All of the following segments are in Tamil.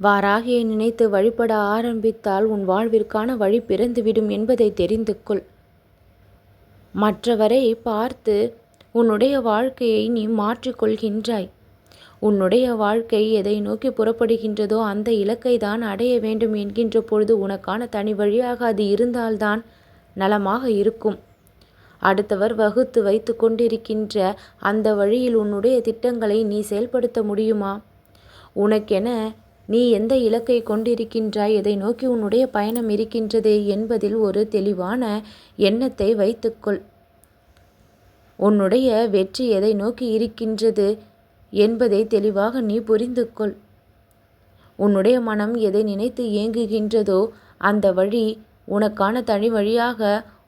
வாராகியை நினைத்து வழிபட ஆரம்பித்தால் உன் வாழ்விற்கான வழி பிறந்துவிடும் என்பதை தெரிந்து கொள் மற்றவரை பார்த்து உன்னுடைய வாழ்க்கையை நீ மாற்றிக்கொள்கின்றாய். உன்னுடைய வாழ்க்கை எதை நோக்கி புறப்படுகின்றதோ அந்த இலக்கை தான் அடைய வேண்டும் என்கின்ற பொழுது உனக்கான தனி வழியாக அது இருந்தால்தான் நலமாக இருக்கும். அடுத்தவர் வகுத்து வைத்து கொண்டிருக்கின்ற அந்த வழியில் உன்னுடைய திட்டங்களை நீ செயல்படுத்த முடியுமா? உனக்கென நீ எந்த இலக்கை கொண்டிருக்கின்றாய்? எதை நோக்கி உன்னுடைய பயணம் இருக்கின்றது? என்பதில் ஒரு தெளிவான எண்ணத்தை வைத்துக்கொள். உன்னுடைய வெற்றி எதை நோக்கி இருக்கின்றது என்பதை தெளிவாக நீ புரிந்து கொள் உன்னுடைய மனம் எதை நினைத்து இயங்குகின்றதோ அந்த வழி உனக்கான தனி வழியாக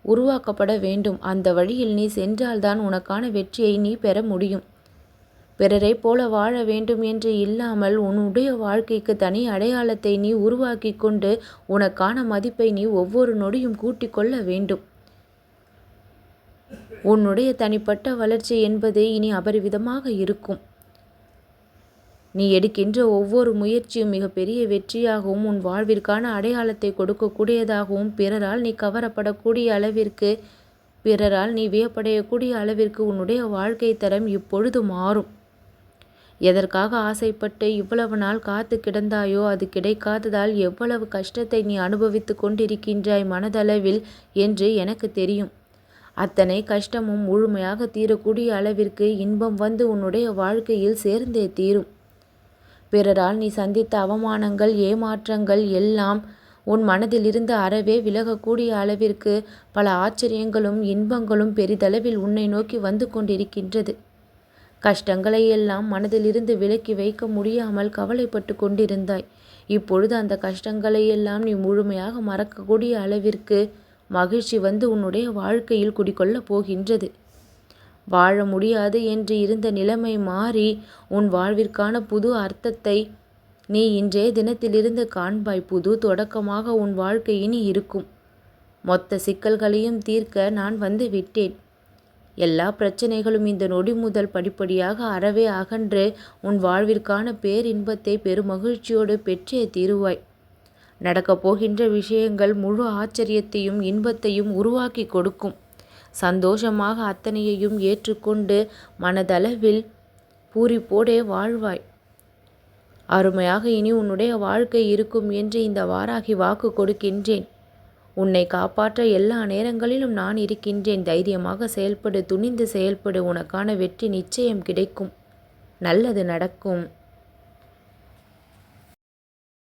உருவாக்கப்பட வேண்டும். அந்த வழியில் நீ சென்றால்தான் உனக்கான வெற்றியை நீ பெற முடியும். பிறரை போல வாழ வேண்டும் என்று இல்லாமல் உன்னுடைய வாழ்க்கைக்கு தனி அடையாளத்தை நீ உருவாக்கி கொண்டு உனக்கான மதிப்பை நீ ஒவ்வொரு நொடியும் கூட்டிக் கொள்ள வேண்டும். உன்னுடைய தனிப்பட்ட வளர்ச்சி என்பது இனி அபரிவிதமாக இருக்கும். நீ எடுக்கின்ற ஒவ்வொரு முயற்சியும் மிகப்பெரிய வெற்றியாகவும் உன் வாழ்விற்கான அடையாளத்தை கொடுக்கக்கூடியதாகவும் பிறரால் நீ கவரப்படக்கூடிய அளவிற்கு பிறரால் நீ வியப்படையக்கூடிய அளவிற்கு உன்னுடைய வாழ்க்கை தரம் இப்பொழுது மாறும். எதற்காக ஆசைப்பட்டு இவ்வளவு நாள் காத்து கிடந்தாயோ அது கிடைக்காததால் எவ்வளவு கஷ்டத்தை நீ அனுபவித்து கொண்டிருக்கின்றாய் மனதளவில் என்று எனக்கு தெரியும். அத்தனை கஷ்டமும் முழுமையாக தீரக்கூடிய அளவிற்கு இன்பம் வந்து உன்னுடைய வாழ்க்கையில் சேர்ந்தே தீரும். பிறரால் நீ சந்தித்த அவமானங்கள் ஏமாற்றங்கள் எல்லாம் உன் மனதிலிருந்து அறவே விலகக்கூடிய அளவிற்கு பல ஆச்சரியங்களும் இன்பங்களும் பெரிதளவில் உன்னை நோக்கி வந்து கொண்டிருக்கின்றது. கஷ்டங்களை எல்லாம் மனதிலிருந்து விலக்கி வைக்க முடியாமல் கவலைப்பட்டு கொண்டிருந்தாய். இப்பொழுது அந்த கஷ்டங்களை எல்லாம் நீ முழுமையாக மறக்கக்கூடிய அளவிற்கு மகிழ்ச்சி வந்து உன்னுடைய வாழ்க்கையில் குடிக்கொள்ளப் போகின்றது. வாழ முடியாது என்று இருந்த நிலைமை மாறி உன் வாழ்விற்கான புது அர்த்தத்தை நீ இன்றைய தினத்திலிருந்து காண்பாய். புது தொடக்கமாக உன் வாழ்க்கை இனி இருக்கும். மொத்த சிக்கல்களையும் தீர்க்க நான் வந்து விட்டேன். எல்லா பிரச்சனைகளும் இந்த நொடி முதல் படிப்படியாக அறவே அகன்று உன் வாழ்விற்கான பேரின்பத்தை பெருமகிழ்ச்சியோடு பெற்றே தீருவாய். நடக்கப் போகின்ற விஷயங்கள் முழு ஆச்சரியத்தையும் இன்பத்தையும் உருவாக்கி கொடுக்கும். சந்தோஷமாக அத்தனையையும் ஏற்றுக்கொண்டு மனதளவில் பூரிப்போடே வாழ்வாய். அருமையாக இனி உன்னுடைய வாழ்க்கை இருக்கும் என்று இந்த வாராகி வாக்கு கொடுக்கின்றேன். உன்னை காப்பாற்ற எல்லா நேரங்களிலும் நான் இருக்கின்றேன். தைரியமாக செயல்படு துணிந்து செயல்படு. உனக்கான வெற்றி நிச்சயம் கிடைக்கும். நல்லது நடக்கும்.